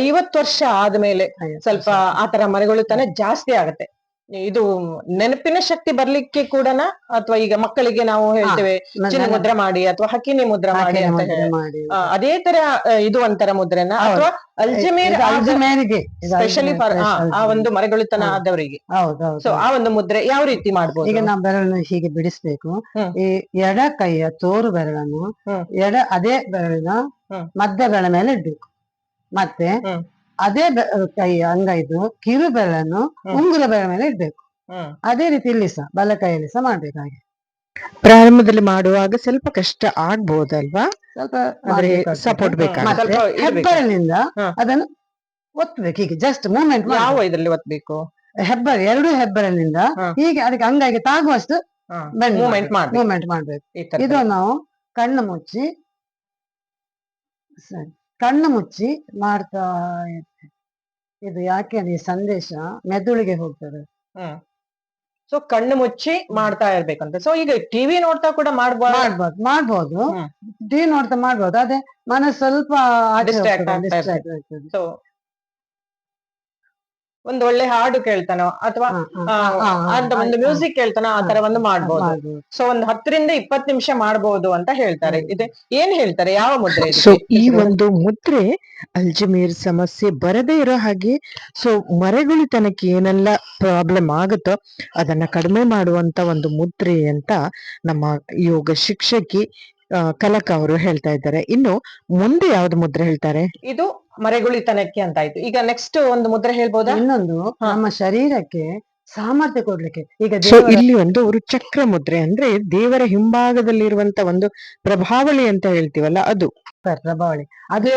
ಐವತ್ತು ವರ್ಷ ಆದ್ಮೇಲೆ. ಸ್ವಲ್ಪ ಆತರ ಮರೆಗುಳಿತನ ಜಾಸ್ತಿ ಆಗತ್ತೆ ಇದು ನೆನಪಿನ ಶಕ್ತಿ ಬರ್ಲಿಕ್ಕೆ ಕೂಡ ಅಥವಾ ಈಗ ಮಕ್ಕಳಿಗೆ ನಾವು ಹೇಳ್ತೇವೆ ಚಿನ್ನ ಮುದ್ರ ಮಾಡಿ ಅಥವಾ ಹಕ್ಕಿನಿ ಮುದ್ರ ಮಾಡಿ ಅಂತ ಹೇಳಿ ಅದೇ ತರ ಇದು ಒಂಥರ ಮುದ್ರೆನ? ಅಥವಾ ಅಲ್ಜಮೇರ್ ಸ್ಪೆಷಲಿ ಫಾರ್ ಆ ಒಂದು ಮರಗಳುತನ ಆದವರಿಗೆ. ಸೊ ಆ ಒಂದು ಮುದ್ರೆ ಯಾವ ರೀತಿ ಮಾಡ್ಬೋದು? ಈಗ ನಾವು ಬೆರಳನ್ನು ಹೀಗೆ ಬಿಡಿಸ್ಬೇಕು. ಈ ಎಡ ಕೈಯ ತೋರು ಬೆರಳನ್ನು. ಎಡ ಅದೇ ಬೆರಳಿನ ಹ್ಮ್. ಮಧ್ಯ ಬೆರಳ ಮೇಲೆ ಇಡ್ಬೇಕು. ಮತ್ತೆ. ಅದೇ ಕೈ ಕೈಯ ಅಂಗೈದು ಕಿರು ಬೆರಳನ್ನು. ಉಂಗುರ ಬೆರಳ ಮೇಲೆ ಇಡ್ಬೇಕು. ಅದೇ ರೀತಿ ಇಲ್ಲಿ ಸಹ ಬಲ ಕೈಯಲ್ಲಿ ಸಹ ಮಾಡ್ಬೇಕು ಹಾಗೆ. ಪ್ರಾರಂಭದಲ್ಲಿ ಮಾಡುವಾಗ ಸ್ವಲ್ಪ ಕಷ್ಟ ಆಗ್ಬೋದಲ್ವಾ? ಸ್ವಲ್ಪ ಸ್ವಲ್ಪ ಇಡ್ಬೇಕು. ಹೆಬ್ಬೆರಳಿನಿಂದ. ಅದನ್ನು ಒತ್ತಬೇಕು ಹೀಗೆ ಜಸ್ಟ್ ಮೂಮೆಂಟ್ ಯಾವ ಇದ್ರಲ್ಲಿ ಒತ್ಬೇಕು? ಹೆಬ್ಬರ ಎರಡು ಹೆಬ್ಬರಳಿನಿಂದ ಹೀಗೆ ಅದಕ್ಕೆ ಅಂಗೈಗೆ ತಾಗುವಷ್ಟು ಮೂಮೆಂಟ್ ಮೂವ್ಮೆಂಟ್ ಮಾಡ್ಬೇಕು. ಮೂವ್ಮೆಂಟ್ ಮಾಡ್ಬೇಕು. ಈ ತರ ಇದು ನಾವು ಕಣ್ಣು ಮುಚ್ಚಿ ಸರಿ. ಕಣ್ಣು ಮುಚ್ಚಿ ಮಾಡ್ತಾ ಇರ್ತೀವಿ ಇದು ಯಾಕೆ ಅಂದ್ರೆ ಈ ಸಂದೇಶ ಮೆದುಳಿಗೆ ಹೋಗ್ತದೆ. ಹ್ಮ್. ಸೊ ಕಣ್ಣು ಮುಚ್ಚಿ ಮಾಡ್ತಾ ಇರ್ಬೇಕಂತ. ಸೊ ಈಗ ಟಿವಿ ನೋಡ್ತಾ ಕೂಡ ಮಾಡ್ಬೋದು. ಮಾಡ್ಬೋದು ಮಾಡ್ಬೋದು. ಟಿವಿ ನೋಡ್ತಾ ಮಾಡ್ಬೋದು ಅದೇ ಮನಸ್ಸು ಸ್ವಲ್ಪ ಆಗ್ತದೆ. ಸೊ ಒಂದು ಒಳ್ಳೆ ಹಾಡು ಕೇಳ್ತಾನೋ ಅಥವಾ ಅಂತ ಒಂದು ಮ್ಯೂಸಿಕ್ ಕೇಳ್ತಾನೋ ಆ ತರ ಒಂದು ಮಾಡ್ಬೋದು. ಸೊ ಒಂದು ಹತ್ತರಿಂದ ಇಪ್ಪತ್ತು ನಿಮಿಷ ಮಾಡ್ಬೋದು ಅಂತ ಹೇಳ್ತಾರೆ. ಇದು ಏನ್ ಹೇಳ್ತಾರೆ ಯಾವ ಮುದ್ರೆ? ಸೊ ಈ ಒಂದು ಮುದ್ರೆ ಅಲ್ಜಮೇರ್ ಸಮಸ್ಯೆ ಬರದೇ ಇರೋ ಹಾಗೆ ಸೊ ಮರೆಗುಳಿತನಕ್ಕೆ ಏನೆಲ್ಲ ಪ್ರಾಬ್ಲಮ್ ಆಗುತ್ತೋ ಅದನ್ನ ಕಡಿಮೆ ಮಾಡುವಂತ ಒಂದು ಮುದ್ರೆ ಅಂತ ನಮ್ಮ ಯೋಗ ಶಿಕ್ಷಕಿ ಕಲಕ ಅವರು ಹೇಳ್ತಾ ಇದ್ದಾರೆ. ಇನ್ನು ಮುಂದೆ ಯಾವ್ದು ಮುದ್ರೆ ಹೇಳ್ತಾರೆ? ಇದು ಮರೆಗುಳಿತನಕ್ಕೆ ಅಂತ ಆಯ್ತು. ಈಗ ನೆಕ್ಸ್ಟ್ ಒಂದು ಮುದ್ರೆ ಹೇಳ್ಬೋದು? ಇನ್ನೊಂದು ನಮ್ಮ ಶರೀರಕ್ಕೆ ಸಾಮರ್ಥ್ಯ ಕೊಡ್ಲಿಕ್ಕೆ. ಈಗ ಸೊ ಇಲ್ಲಿ ಒಂದು ಅವರು ಚಕ್ರ ಮುದ್ರೆ ಅಂದ್ರೆ ದೇವರ ಹಿಂಭಾಗದಲ್ಲಿ ಇರುವಂತ ಒಂದು ಪ್ರಭಾವಳಿ ಅಂತ ಹೇಳ್ತೀವಲ್ಲ ಅದು. ಪ್ರಭಾವಳಿ. ಅದು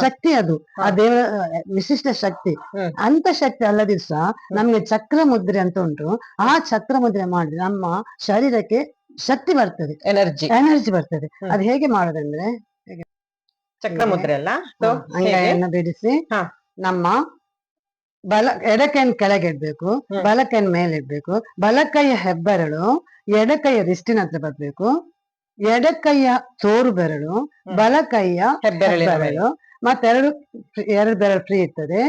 ಶಕ್ತಿ ಅದು. ಆ. ದೇವರ ವಿಶಿಷ್ಟ ಶಕ್ತಿ. ಅಂತ ಶಕ್ತಿ ಅಲ್ಲದಿಸ ನಮ್ಗೆ ಚಕ್ರ ಮುದ್ರೆ ಅಂತ ಉಂಟು. ಆ ಚಕ್ರ ಮುದ್ರೆ ಮಾಡಿದ್ರೆ ನಮ್ಮ ಶರೀರಕ್ಕೆ ಶಕ್ತಿ ಬರ್ತದೆ. ಎನರ್ಜಿ ಎನರ್ಜಿ ಬರ್ತದೆ. ಅದು ಹೇಗೆ ಮಾಡೋದಂದ್ರೆ ಚಕ್ರ ಮುದ್ರೆ ಅಲ್ಲ ಅಂಗಾಯನ್ನ ಬಿಡಿಸಿ ನಮ್ಮ ಬಲ ಎಡಕೈನ್ ಕೆಳಗೆ ಇಡ್ಬೇಕು ಬಲಕೈನ್ ಮೇಲೆ ಇಡ್ಬೇಕು ಬಲಕೈಯ ಹೆಬ್ಬೆರಳು ಎಡಕೈಯ ರಿಸ್ಟಿನ ಹತ್ರ ಬರ್ಬೇಕು ಎಡಕೈಯ ತೋರು ಬೆರಳು. ಬಲಕೈಯ ಹೆಬ್ಬೆರಳು ಮತ್ತೆರಡು ಎರಡು ಬೆರಳು ಫ್ರೀ ಇರ್ತದೆ.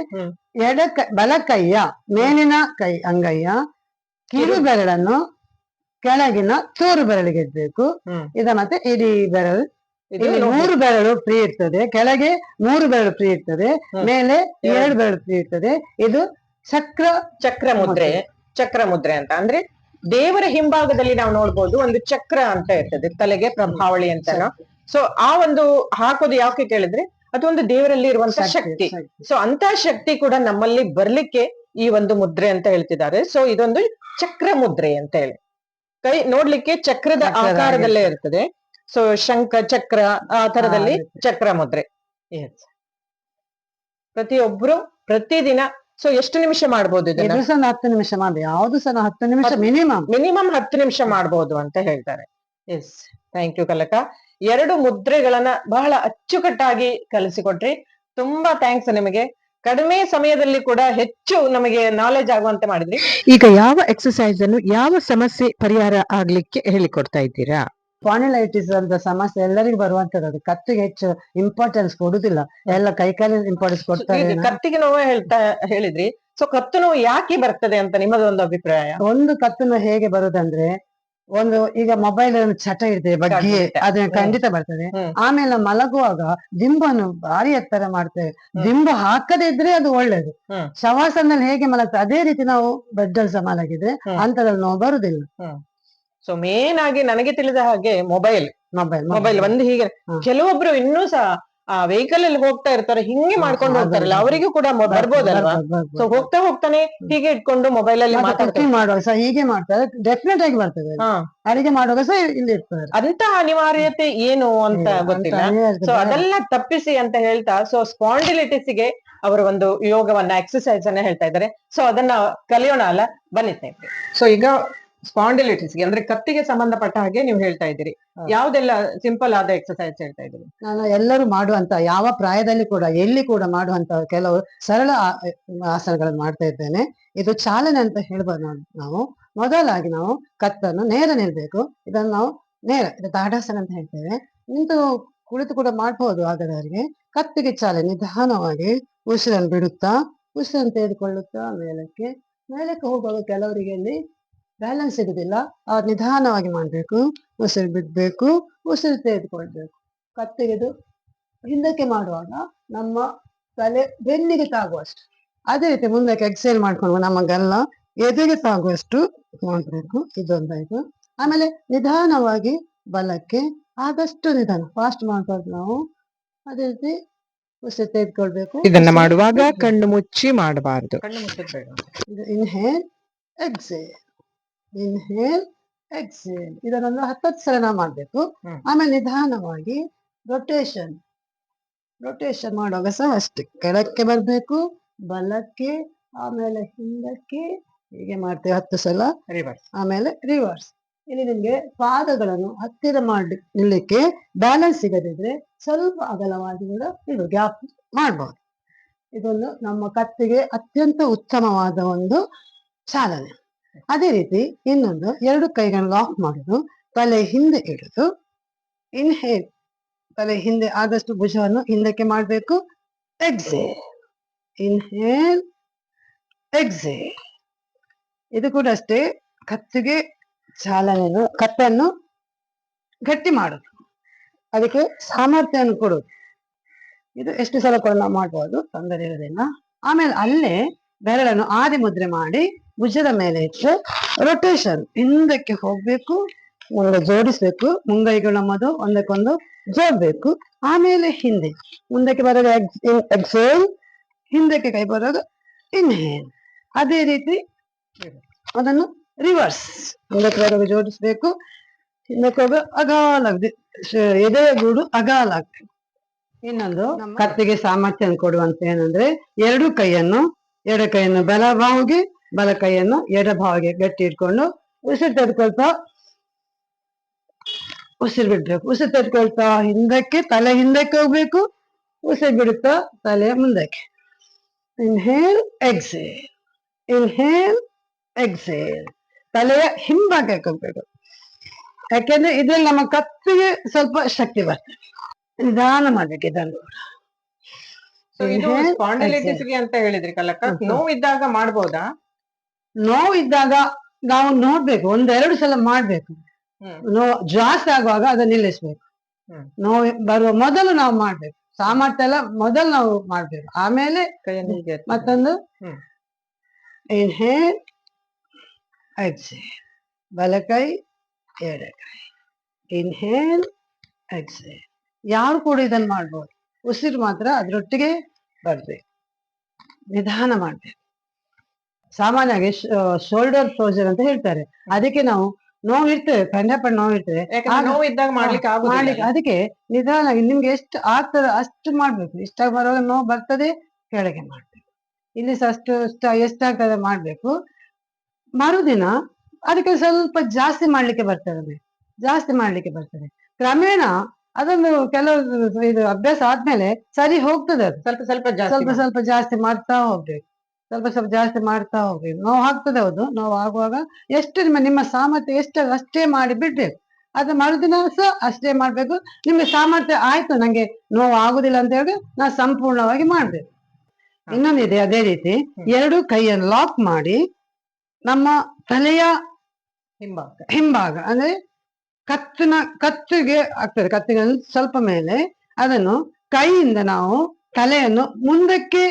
ಎಡಕೈ ಬಲಕೈಯ ಮೇಲಿನ ಕೈ ಅಂಗೈಯ ಕಿರು ಕಿರು. ಬೆರಳನ್ನು ಕೆಳಗಿನ ಚೂರು ಬೆರಳಿಗೆ ಇಡ್ಬೇಕು. ಇದ ಮತ್ತೆ ಇಡೀ ಬೆರಳು. ಇಲ್ಲಿ. ಮೂರು ಬೆರಳು ಫ್ರೀ ಇರ್ತದೆ. ಕೆಳಗೆ ಮೂರು ಬೆರಳು ಫ್ರೀ ಇರ್ತದೆ. ಮೇಲೆ ಎರಡು. ಎರಡು ಬೆರಳು ಫ್ರೀ ಇರ್ತದೆ. ಇದು ಚಕ್ರ ಚಕ್ರ ಮುದ್ರೆ. ಚಕ್ರ ಮುದ್ರೆ ಅಂತ. ಅಂದ್ರೆ ದೇವರ ಹಿಂಭಾಗದಲ್ಲಿ ನಾವು ನೋಡ್ಬೋದು ಒಂದು ಚಕ್ರ ಅಂತ ಇರ್ತದೆ. ತಲೆಗೆ ಪ್ರಭಾವಳಿ ಅಂತ ಸೊ ಆ ಒಂದು ಹಾಕೋದು ಯಾಕೆ ಕೇಳಿದ್ರೆ ಅದೊಂದು ದೇವರಲ್ಲಿ ಇರುವಂತ ಶಕ್ತಿ ಸೊ ಅಂತ ಶಕ್ತಿ ಕೂಡ ನಮ್ಮಲ್ಲಿ ಬರ್ಲಿಕ್ಕೆ ಈ ಒಂದು ಮುದ್ರೆ ಅಂತ ಹೇಳ್ತಿದ್ದಾರೆ. ಸೊ ಇದೊಂದು ಚಕ್ರ ಮುದ್ರೆ ಅಂತ ಹೇಳಿ. ಕೈ ನೋಡ್ಲಿಕ್ಕೆ ಚಕ್ರದ ಆಕಾರದಲ್ಲೇ ಇರ್ತದೆ. ಸೊ ಶಂಖ ಚಕ್ರ ಆ ತರದಲ್ಲಿ ಚಕ್ರ ಮುದ್ರೆ. ಪ್ರತಿಯೊಬ್ರು ಪ್ರತಿದಿನ ಸೊ ಎಷ್ಟು ನಿಮಿಷ ಇದನ್ನ? ಒಂದು ಹತ್ತು ನಿಮಿಷ ಮಾಡಿ. ಯಾವ್ದು ಸಹ ಹತ್ತು ನಿಮಿಷ? ಮಿನಿಮಮ್ ಮಿನಿಮಮ್ ಹತ್ತು ನಿಮಿಷ ಮಾಡಬಹುದು ಅಂತ ಹೇಳ್ತಾರೆ. ಎಸ್ ಥ್ಯಾಂಕ್ ಯು ಕಲಕ. ಎರಡು ಮುದ್ರೆಗಳನ್ನ ಬಹಳ ಅಚ್ಚುಕಟ್ಟಾಗಿ ಕಲಿಸಿಕೊಟ್ರಿ. ತುಂಬಾ ಥ್ಯಾಂಕ್ಸ್ ನಿಮಗೆ. ಕಡಿಮೆ ಸಮಯದಲ್ಲಿ ಕೂಡ ಹೆಚ್ಚು ನಮಗೆ ನಾಲೆಜ್ ಆಗುವಂತೆ ಮಾಡಿದ್ರಿ. ಈಗ ಯಾವ ಎಕ್ಸಸೈಸ್ ಅನ್ನು ಯಾವ ಸಮಸ್ಯೆ ಪರಿಹಾರ ಆಗ್ಲಿಕ್ಕೆ ಹೇಳಿಕೊಡ್ತಾ ಇದ್ದೀರಾ? ಪಾನಿಲೈಟಿಸ್ ಅಂತ ಸಮಸ್ಯೆ ಎಲ್ಲರಿಗೂ ಬರುವಂತದ್ದು ಅದು. ಕತ್ತಿಗೆ ಹೆಚ್ಚು ಇಂಪಾರ್ಟೆನ್ಸ್ ಕೊಡುದಿಲ್ಲ ಎಲ್ಲ ಕೈಕಾಲಿ ಇಂಪಾರ್ಟೆನ್ಸ್ ಕೊಡ್ತಾರೆ ಈಗ ಕತ್ತಿಗೆ ನೋವು ಹೇಳ್ತಾ ಹೇಳಿದ್ರಿ. ಸೊ ಕತ್ತು ನೋವು ಯಾಕೆ ಬರ್ತದೆ ಅಂತ ನಿಮ್ಮದೊಂದು ಅಭಿಪ್ರಾಯ? ಒಂದು ಕತ್ತು ನೋವು ಹೇಗೆ ಬರುದಂದ್ರೆ ಒಂದು ಈಗ ಮೊಬೈಲ್ ಚಟ ಇರ್ತದೆ ಬಗ್ಗೆ ಅದು ಅದನ್ನ ಖಂಡಿತ ಬರ್ತದೆ. ಆಮೇಲೆ ಮಲಗುವಾಗ ದಿಂಬನ್ನು ಭಾರಿ ಎತ್ತರ ಮಾಡ್ತೇವೆ. ದಿಂಬು ಹಾಕದೇ ಇದ್ರೆ ಅದು ಒಳ್ಳೇದು. ಶವಾಸನದಲ್ಲಿ ಶವಾಸನಲ್ಲಿ ಹೇಗೆ ಮಲಗ್ತದೆ ಅದೇ ರೀತಿ ನಾವು ಬೆಡ್ ಅಲ್ಲಿ ಸಹ ಮಲಗಿದ್ರೆ ಅಂತದಲ್ಲಿ ನೋವು ಬರುದಿಲ್ಲ. ಸೊ ಮೇನ್ ಆಗಿ ನನಗೆ ತಿಳಿದ ಹಾಗೆ ಮೊಬೈಲ್ ಮೊಬೈಲ್ ಮೊಬೈಲ್ ಒಂದು ಹೀಗೆ. ಕೆಲವೊಬ್ರು ಇನ್ನೂ ಸಹ ಆ ವೆಹಿಕಲ್ ಅಲ್ಲಿ ಹೋಗ್ತಾ ಇರ್ತಾರೆ ಹಿಂಗೆ ಮಾಡ್ಕೊಂಡು ಹೋಗ್ತಾರಲ್ಲ ಅವರಿಗೂ ಕೂಡ ಬರ್ಬೋದಲ್ವಾ? ಸೊ ಹೋಗ್ತಾ ಹೋಗ್ತಾನೆ ಹೀಗೆ ಇಟ್ಕೊಂಡು ಮೊಬೈಲ್ ಅಲ್ಲಿ ಮಾಡುವಾಗ ಸಹ ಹೀಗೆ ಮಾಡ್ತಾರೆ ಡೆಫಿನೆಟ್ ಆಗಿ ಬರ್ತದೆ ಅಡಿಗೆ ಮಾಡುವಾಗ ಸಹ ಇಲ್ಲಿ ಇರ್ತಾರೆ. ಅಂತ ಅನಿವಾರ್ಯತೆ ಏನು ಅಂತ ಗೊತ್ತಿಲ್ಲ. ಸೊ ಅದೆಲ್ಲ ತಪ್ಪಿಸಿ ಅಂತ ಹೇಳ್ತಾ ಸೊ ಸ್ಪಾಂಡಿಲಿಟಿಸ್ಗೆ ಅವರು ಒಂದು ಯೋಗವನ್ನ ಎಕ್ಸಸೈಸ್ ಅನ್ನ ಹೇಳ್ತಾ ಇದ್ದಾರೆ. ಸೊ ಅದನ್ನ ಕಲಿಯೋಣ ಅಲ್ಲ ಬನ್ನಿ ಸ್ನೇಹಿತರೆ. ಸೊ ಈಗ ಸ್ಪಾಂಡಿಲಿಟಿಸ್ ಅಂದ್ರೆ ಕತ್ತಿಗೆ ಸಂಬಂಧಪಟ್ಟ ಹಾಗೆ ನೀವು ಹೇಳ್ತಾ ಇದ್ದೀರಿ. ಯಾವ್ದೆಲ್ಲ ಸಿಂಪಲ್ ಆದ ಎಕ್ಸಸೈಸ್ ಹೇಳ್ತಾ ಇದ್ದೀರಿ? ನಾನು ಎಲ್ಲರೂ ಮಾಡುವಂತ ಯಾವ ಪ್ರಾಯದಲ್ಲಿ ಕೂಡ ಎಲ್ಲಿ ಕೂಡ ಮಾಡುವಂತ ಕೆಲವು ಸರಳ ಆಸನಗಳನ್ನು ಮಾಡ್ತಾ ಇದ್ದೇನೆ. ಇದು ಚಾಲನೆ ಅಂತ ಹೇಳ್ಬೋದು ನಾವು- ಮೊದಲಾಗಿ ನಾವು ಕತ್ತನ್ನು ನೇರ ನಿಲ್ಬೇಕು ಇದನ್ನು ನಾವು ನೇರ ಇದು ತಾಡಾಸನ ಅಂತ ಹೇಳ್ತೇವೆ. ನಿಂತು ಕುಳಿತು ಕೂಡ ಮಾಡಬಹುದು ಆಗದವರಿಗೆ. ಕತ್ತಿಗೆ ಚಾಲನೆ ನಿಧಾನವಾಗಿ ಉಸಿರನ್ನು ಬಿಡುತ್ತಾ ಉಸಿರನ್ನು ತೆಗೆದುಕೊಳ್ಳುತ್ತಾ ಮೇಲಕ್ಕೆ ಮೇಲಕ್ಕೆ ಹೋಗುವಾಗ ಕೆಲವರಿಗೆ ಅಲ್ಲಿ ಬ್ಯಾಲೆನ್ಸ್ ಸಿಗುದಿಲ್ಲ ಅವ್ರು ನಿಧಾನವಾಗಿ ಮಾಡ್ಬೇಕು. ಉಸಿರು ಬಿಡ್ಬೇಕು. ಉಸಿರು ತೆಗೆದುಕೊಳ್ಬೇಕು. ಕತ್ತೆಗೆದು ಹಿಂದಕ್ಕೆ ಮಾಡುವಾಗ ನಮ್ಮ ತಲೆ ಬೆನ್ನಿಗೆ ತಾಗುವಷ್ಟು. ಅದೇ ರೀತಿ ಮುಂದಕ್ಕೆ ಎಕ್ಸೈಲ್ ಮಾಡ್ಕೊಂಡು ನಮ್ಮ ಗಲ್ಲ ಎದೆಗೆ ತಾಗುವಷ್ಟು ಮಾಡ್ಬೇಕು. ಇದೊಂದಾಯ್ತು. ಆಮೇಲೆ ನಿಧಾನವಾಗಿ ಬಲಕ್ಕೆ ಆದಷ್ಟು ನಿಧಾನ. ಫಾಸ್ಟ್ ಮಾಡ್ಬಾರ್ದು ನಾವು. ಅದೇ ರೀತಿ ಉಸಿರು ತೆಗೆದುಕೊಳ್ಬೇಕು. ಇದನ್ನ ಮಾಡುವಾಗ ಕಣ್ಣು ಮುಚ್ಚಿ ಮಾಡಬಾರದು. ಕಣ್ಣು ಮುಚ್ಚಬೇಡ ಇದು ಇನ್ಹೇಲ್ ಎಕ್ಸೇಲ್ ಇನ್ಹೇಲ್ ಎಕ್ಸೇಲ್ ಇದನ್ನೊಂದು ಹತ್ತತ್ತು ಸಲ ನಾವು ಮಾಡಬೇಕು. ಆಮೇಲೆ ನಿಧಾನವಾಗಿ ರೊಟೇಷನ್ ರೊಟೇಷನ್ ಮಾಡುವಾಗ ಸಹ ಅಷ್ಟೇ. ಕೆಳಕ್ಕೆ ಬರಬೇಕು ಬಲಕ್ಕೆ ಆಮೇಲೆ ಹಿಂದಕ್ಕೆ ಹೀಗೆ ಮಾಡ್ತೇವೆ ಹತ್ತು ಸಲ. ರಿವರ್ಸ್ ಆಮೇಲೆ ರಿವರ್ಸ್ ಇಲ್ಲಿ ನಿಮ್ಗೆ ಪಾದಗಳನ್ನು ಹತ್ತಿರ ಮಾಡಿ ನಿಲ್ಲಕ್ಕೆ ಬ್ಯಾಲೆನ್ಸ್ ಸಿಗದಿದ್ರೆ ಸ್ವಲ್ಪ ಅಗಲವಾಗಿ ಕೂಡ ಇದು ಗ್ಯಾಪ್ ಮಾಡಬಹುದು ಇದೊಂದು ನಮ್ಮ ಕತ್ತಿಗೆ ಅತ್ಯಂತ ಉತ್ತಮವಾದ ಒಂದು ಚಾಲನೆ. ಅದೇ ರೀತಿ ಇನ್ನೊಂದು ಎರಡು ಕೈಗಳನ್ನು ಲಾಕ್ ಮಾಡುದು ತಲೆ ಹಿಂದೆ ಇಡುದು. ಇನ್ಹೇಲ್ ತಲೆ ಹಿಂದೆ ಆದಷ್ಟು ಭುಜವನ್ನು ಹಿಂದಕ್ಕೆ ಮಾಡಬೇಕು. ಎಕ್ಸೇಲ್ ಇನ್ಹೇಲ್ ಎಕ್ಸೇಲ್ ಇದು ಕೂಡ ಅಷ್ಟೇ ಕತ್ತಿಗೆ ಚಾಲನೆ ಕತ್ತನ್ನು ಗಟ್ಟಿ ಮಾಡುದು. ಅದಕ್ಕೆ ಸಾಮರ್ಥ್ಯವನ್ನು ಕೊಡುದು. ಇದು ಎಷ್ಟು ಸಲ ಕೂಡ ನಾವು ಮಾಡ್ಬೋದು, ತೊಂದರೆ ಇರೋದಿಲ್ಲ ಆಮೇಲೆ ಅಲ್ಲೇ ಬೆರಳನ್ನು ಆದಿ ಮುದ್ರೆ ಮಾಡಿ ಭುಜದ ಮೇಲೆ ಇಟ್ಟರೆ ರೊಟೇಷನ್ ಹಿಂದಕ್ಕೆ ಹೋಗ್ಬೇಕು ಒಂದು ಜೋಡಿಸ್ಬೇಕು ಮುಂಗೈಗಳು ನಮ್ಮದು ಒಂದಕ್ಕೊಂದು ಜೋಡ್ಬೇಕು. ಆಮೇಲೆ ಹಿಂದೆ. ಮುಂದಕ್ಕೆ ಬರೋದು ಎಕ್ಸೇಲ್ ಹಿಂದಕ್ಕೆ ಕೈ ಬರೋದು ಇನ್ಹೇಲ್ ಅದೇ ರೀತಿ ಅದನ್ನು ರಿವರ್ಸ್ ಮುಂದಕ್ಕೆ ಬರೋದು ಜೋಡಿಸ್ಬೇಕು ಹಿಂದಕ್ಕೆ ಹೋಗ ಅಗಾಲ ಎದೆಯ ಗೂಡು ಅಗಾಲ ಇನ್ನೊಂದು ಕತ್ತಿಗೆ ಸಾಮರ್ಥ್ಯ ಕೊಡುವಂತ ಏನಂದ್ರೆ ಎರಡು ಕೈಯನ್ನು ಎರಡು ಕೈಯನ್ನು ಬಲ ಬಾವಿಗೆ ಬಲ ಕೈಯನ್ನು ಎಡಭಾವಿಗೆ ಗಟ್ಟಿ ಇಟ್ಕೊಂಡು ಉಸಿರು ತೆಗೆದುಕೊಳ್ತಾ ಉಸಿರು ಬಿಡ್ಬೇಕು. ಉಸಿರು ತೆಗೆದುಕೊಳ್ತಾ ಹಿಂದಕ್ಕೆ ತಲೆ ಹಿಂದಕ್ಕೆ ಹೋಗ್ಬೇಕು. ಉಸಿರು ಬಿಡುತ್ತಾ ತಲೆ ಮುಂದಕ್ಕೆ. ಇನ್ಹೇಲ್ ಎಕ್ಸೇಲ್ ಇನ್ಹೇಲ್ ಎಕ್ಸೇಲ್ ತಲೆಯ ಹಿಂಭಾಗಕ್ಕೆ ಹೋಗ್ಬೇಕು. ಯಾಕೆಂದ್ರೆ ಇದ್ರಲ್ಲಿ ನಮ್ಮ ಕತ್ತಿಗೆ ಸ್ವಲ್ಪ ಶಕ್ತಿ ಬರ್ತದೆ. ನಿಧಾನ ಮಾಡ್ಬೇಕು ಇದನ್ನು ಅಂತ ಹೇಳಿದ್ರಿ ಕಲಕ. ಹ್ಮ್, ಹ್ಮ್. ನೋವು ಇದ್ದಾಗ ಮಾಡ್ಬೋದಾ? ನೋವು ಇದ್ದಾಗ ನಾವು ನೋಡ್ಬೇಕು ಒಂದೆರಡು ಸಲ ಮಾಡ್ಬೇಕು. ನೋವು ಜಾಸ್ತಿ ಆಗುವಾಗ ಅದನ್ನ ನಿಲ್ಲಿಸ್ಬೇಕು. ನೋವು ಬರುವ ಮೊದಲು ನಾವು ಮಾಡ್ಬೇಕು. ಸಾಮರ್ಥ್ಯ ಎಲ್ಲ ಮೊದಲು ನಾವು ಮಾಡ್ಬೇಕು. ಆಮೇಲೆ. ಮತ್ತೊಂದು. ಇನ್ಹೇಲ್ ಎಕ್ಸೇಲ್ ಬಲಕೈ ಎಡಕೈ. ಇನ್ಹೇಲ್ ಎಕ್ಸೇಲ್ ಯಾರು ಕೂಡ ಇದನ್ನ ಮಾಡ್ಬೋದು. ಉಸಿರು ಮಾತ್ರ ಅದ್ರೊಟ್ಟಿಗೆ ಬರ್ಬೇಕು. ನಿಧಾನ ಮಾಡ್ಬೇಕು. ಸಾಮಾನ್ಯವಾಗಿ ಶೋಲ್ಡರ್ ಫ್ರೋಜರ್ ಅಂತ ಹೇಳ್ತಾರೆ. ಅದಕ್ಕೆ ನಾವು ನೋವು ಇರ್ತೇವೆ ಕಂಡಪಟ್ಟು ನೋವು ಆಗ- ನೋವು ಇದ್ದಾಗ ಮಾಡ್ಲಿಕ್ಕೆ ಮಾಡ್ಲಿಕ್ಕೆ ಅದಕ್ಕೆ ನಿಧಾನ ನಿಮ್ಗೆ ಎಷ್ಟು ಆಗ್ತದೆ ಅಷ್ಟು ಮಾಡ್ಬೇಕು. ಇಷ್ಟ ಬರುವಾಗ ನೋವು ಬರ್ತದೆ ಕೆಳಗೆ ಮಾಡ್ಬೇಕು. ಇಲ್ಲಿ ಸಹ ಅಷ್ಟು ಇಷ್ಟ ಎಷ್ಟಾಗ್ತದೆ ಮಾಡ್ಬೇಕು. ಮರುದಿನ ಅದಕ್ಕೆ ಸ್ವಲ್ಪ ಜಾಸ್ತಿ ಮಾಡ್ಲಿಕ್ಕೆ ಬರ್ತದೆ. ಜಾಸ್ತಿ ಮಾಡ್ಲಿಕ್ಕೆ ಬರ್ತದೆ. ಕ್ರಮೇಣ ಅದೊಂದು ಕೆಲವು ಇದು ಅಭ್ಯಾಸ ಆದ್ಮೇಲೆ ಸರಿ ಹೋಗ್ತದೆ ಅದು. ಸ್ವಲ್ಪ ಸ್ವಲ್ಪ ಸ್ವಲ್ಪ ಸ್ವಲ್ಪ ಜಾಸ್ತಿ ಮಾಡ್ತಾ ಹೋಗ್ಬೇಕು. ಸ್ವಲ್ಪ ಸ್ವಲ್ಪ ಜಾಸ್ತಿ ಮಾಡ್ತಾ ಹೋಗಿ ನೋವು ಆಗ್ತದೆ ಹೌದು ನೋವು ಆಗುವಾಗ ಎಷ್ಟು ನಿಮ್ಮ ನಿಮ್ಮ ಸಾಮರ್ಥ್ಯ ಎಷ್ಟು ಅಷ್ಟೇ ಮಾಡಿ ಬಿಡ್ಬೇಕು. ಅದು ಮರುದಿನ ಸಹ ಅಷ್ಟೇ ಮಾಡ್ಬೇಕು. ನಿಮ್ಗೆ ಸಾಮರ್ಥ್ಯ ಆಯ್ತು ನಂಗೆ ನೋವು ಆಗುದಿಲ್ಲ ಅಂತ ಹೇಳಿ ನಾ ಸಂಪೂರ್ಣವಾಗಿ ಮಾಡ್ಬೇಕು. ಇನ್ನೊಂದಿದೆ ಅದೇ ರೀತಿ ಎರಡು ಕೈಯನ್ನು ಲಾಕ್ ಮಾಡಿ ನಮ್ಮ ತಲೆಯ ಹಿಂಭಾಗ. ಹಿಂಭಾಗ ಅಂದ್ರೆ ಕತ್ತಿನ ಕತ್ತಿಗೆ ಆಗ್ತದೆ ಕತ್ತಿಗೆ ಸ್ವಲ್ಪ ಮೇಲೆ. ಅದನ್ನು ಕೈಯಿಂದ ನಾವು ತಲೆಯನ್ನು ಮುಂದಕ್ಕೆ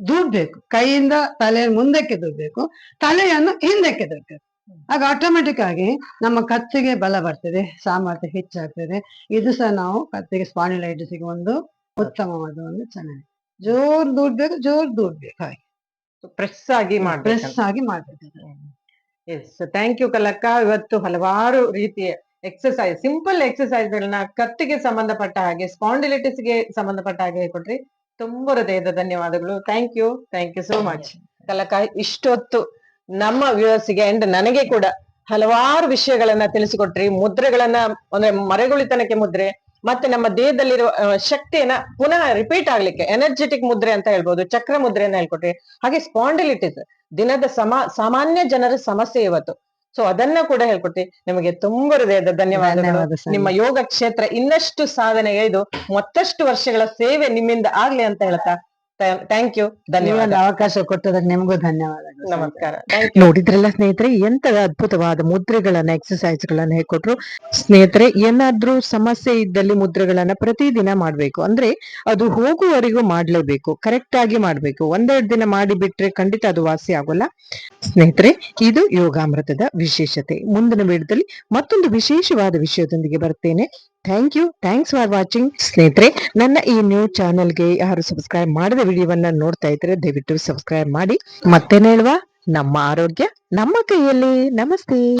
ದೂಡ್ಬೇಕು ಕೈಯಿಂದ ತಲೆಯ ಮುಂದಕ್ಕೆ ದೂಡ್ಬೇಕು ತಲೆಯನ್ನು ಹಿಂದಕ್ಕೆ ದೂಡ್ಬೇಕು ಆಗ ಆಟೋಮೆಟಿಕ್ ಆಗಿ ನಮ್ಮ ಕತ್ತಿಗೆ ಬಲ ಬರ್ತದೆ ಸಾಮರ್ಥ್ಯ ಹೆಚ್ಚಾಗ್ತದೆ. ಇದು ಸಹ ನಾವು ಕತ್ತಿಗೆ ಸ್ಪಾಂಡಿಲೈಟಿಸ್ಗೆ ಒಂದು ಉತ್ತಮವಾದ ಒಂದು ಚೆನ್ನಾಗಿ ಜೋರ್ ದೂಡ್ಬೇಕು ಜೋರ್ ದೂಡ್ಬೇಕು ಹಾಗೆ. ಪ್ರೆಸ್ ಆಗಿ ಪ್ರೆಸ್ ಆಗಿ ಮಾಡ್ಬೇಕು ಎಸ್ ಥ್ಯಾಂಕ್ ಯು ಕಲಕ್ಕ ಇವತ್ತು ಹಲವಾರು ರೀತಿಯ ಎಕ್ಸರ್ಸೈಸ್ ಸಿಂಪಲ್ ಎಕ್ಸರ್ಸೈಸ್ ಗಳನ್ನ ಕತ್ತಿಗೆ ಸಂಬಂಧಪಟ್ಟ ಹಾಗೆ ಸ್ಪಾಂಡಿಲೈಟಿಸ್ಗೆ ಸಂಬಂಧಪಟ್ಟ ಹಾಗೆ ಕೊಟ್ರಿ ತುಂಬಾ ಹೃದಯದ ಧನ್ಯವಾದಗಳು. Thank you thank you so much ಕಲಕ ಇಷ್ಟೊತ್ತು ನಮ್ಮ ವ್ಯವಸ್ಥೆಗೆ ಅಂಡ್ ನನಗೆ ಕೂಡ ಹಲವಾರು ವಿಷಯಗಳನ್ನ ತಿಳಿಸಿಕೊಟ್ರಿ. ಮುದ್ರೆಗಳನ್ನ ಅಂದ್ರೆ ಮರೆಗುಳಿತನಕ್ಕೆ ಮುದ್ರೆ ಮತ್ತೆ ನಮ್ಮ ದೇಹದಲ್ಲಿರುವ ಶಕ್ತಿಯನ್ನ ಪುನಃ ರಿಪೀಟ್ ಆಗ್ಲಿಕ್ಕೆ ಎನರ್ಜೆಟಿಕ್ ಮುದ್ರೆ ಅಂತ ಹೇಳ್ಬೋದು ಚಕ್ರ ಮುದ್ರೆಯನ್ನ ಹೇಳ್ಕೊಟ್ರಿ. ಹಾಗೆ ಸ್ಪಾಂಡಿಲಿಟಿಸ್ ದಿನದ ಸಮ ಸಾಮಾನ್ಯ ಜನರ ಸಮಸ್ಯೆ ಇವತ್ತು. ಸೊ ಅದನ್ನ ಕೂಡ ಹೇಳ್ಕೊಡ್ತೀವಿ ನಿಮಗೆ ತುಂಬಾ ಹೃದಯದ ಧನ್ಯವಾದಗಳು. ಧನ್ಯವಾದ ನಿಮ್ಮ ಯೋಗ ಕ್ಷೇತ್ರ ಇನ್ನಷ್ಟು ಸಾಧನೆಗೆ ಇದು ಮತ್ತಷ್ಟು ವರ್ಷಗಳ ಸೇವೆ ನಿಮ್ಮಿಂದ ಆಗ್ಲಿ ಅಂತ ಹೇಳ್ತಾ ಥ್ಯಾಂಕ್ ಯು ಧನ್ಯವಾದ. ಅವಕಾಶ ಕೊಟ್ಟದಕ್ಕೆ ನಿಮಗೂ ಧನ್ಯವಾದ ನಮಸ್ಕಾರ. ನೋಡಿದ್ರಲ್ಲ ಸ್ನೇಹಿತರೆ ಎಂತ ಅದ್ಭುತವಾದ ಮುದ್ರೆಗಳನ್ನ ಎಕ್ಸಸೈಸ್ ಗಳನ್ನ ಹೇಳ್ಕೊಟ್ರು. ಸ್ನೇಹಿತರೆ ಏನಾದ್ರೂ ಸಮಸ್ಯೆ ಇದ್ದಲ್ಲಿ ಮುದ್ರೆಗಳನ್ನ ಪ್ರತಿದಿನ ಮಾಡ್ಬೇಕು. ಅಂದ್ರೆ ಅದು ಹೋಗುವವರೆಗೂ ಮಾಡ್ಲೇಬೇಕು. ಕರೆಕ್ಟ್ ಆಗಿ ಮಾಡ್ಬೇಕು. ಒಂದೆರಡು ದಿನ ಮಾಡಿ ಬಿಟ್ರೆ ಖಂಡಿತ ಅದು ವಾಸಿ ಆಗೋಲ್ಲ. ಸ್ನೇಹಿತರೆ ಇದು ಯೋಗಾಮೃತದ ವಿಶೇಷತೆ. ಮುಂದಿನ ವಿಡದಲ್ಲಿ ಮತ್ತೊಂದು ವಿಶೇಷವಾದ ವಿಷಯದೊಂದಿಗೆ ಬರ್ತೇನೆ. Thank you thanks for watching ಸ್ನೇಹಿತರೆ. ನನ್ನ ಈ ನ್ಯೂ ಚಾನೆಲ್ಗೆ ಯಾರು ಸಬ್ಸ್ಕ್ರೈಬ್ ಮಾಡದ ವಿಡಿಯೋವನ್ನ ನೋಡ್ತಾ ಇದ್ರೆ ದಯವಿಟ್ಟು ಸಬ್ಸ್ಕ್ರೈಬ್ ಮಾಡಿ. ಮತ್ತೆ ಹೇಳುವ? ನಮ್ಮ ಆರೋಗ್ಯ ನಮ್ಮ ಕೈಯಲ್ಲಿ. ನಮಸ್ತೆ.